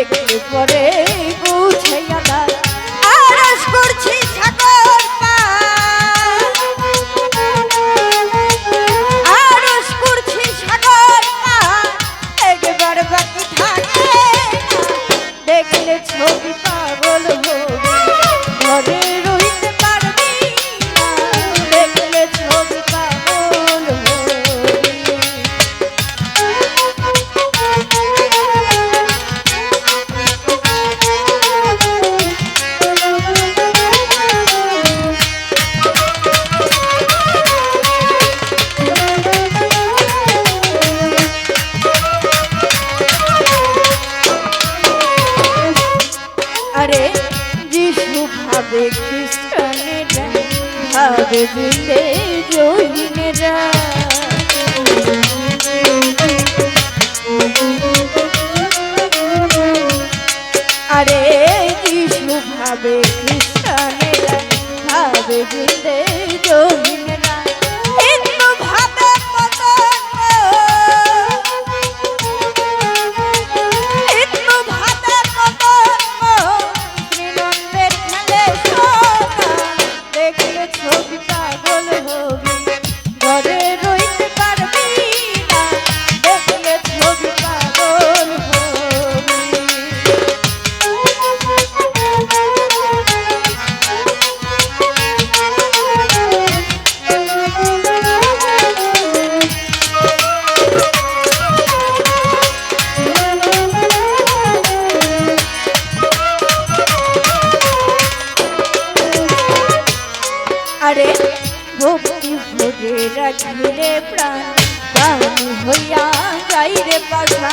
একটু পরে বুঝাইয়া দাও। আরস করছি সাগর আরস করছি সাগর একবার বাকি থাকে দেখলে ছবি পাগল হবে ঘরে দেবিতে যোগিনেরা আরে কি শুভাবে খ্রিস্টানেরা ভাবে ধরে রাখিলে প্রাণ প্রাণ হইয়া যাই রে পাশা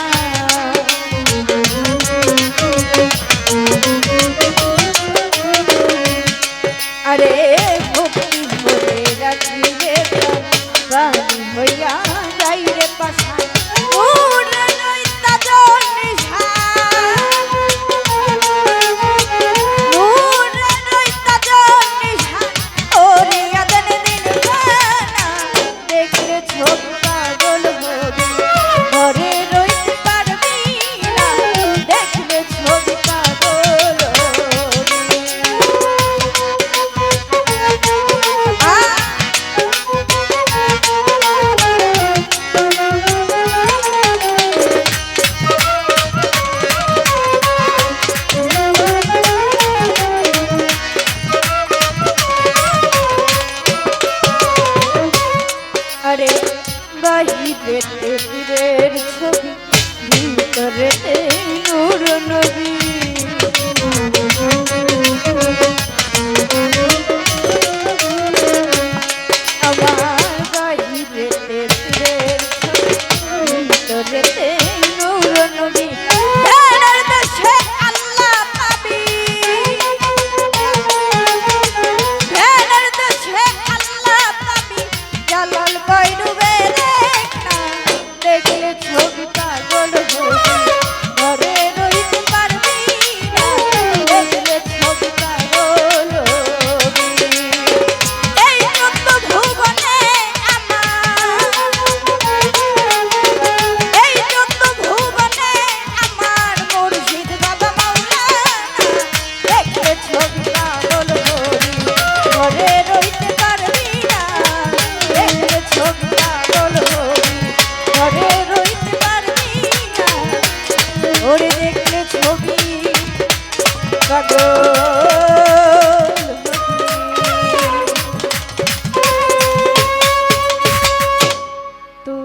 আরে ভক্তি ধরে রাখিলে দূরের নূর নবী।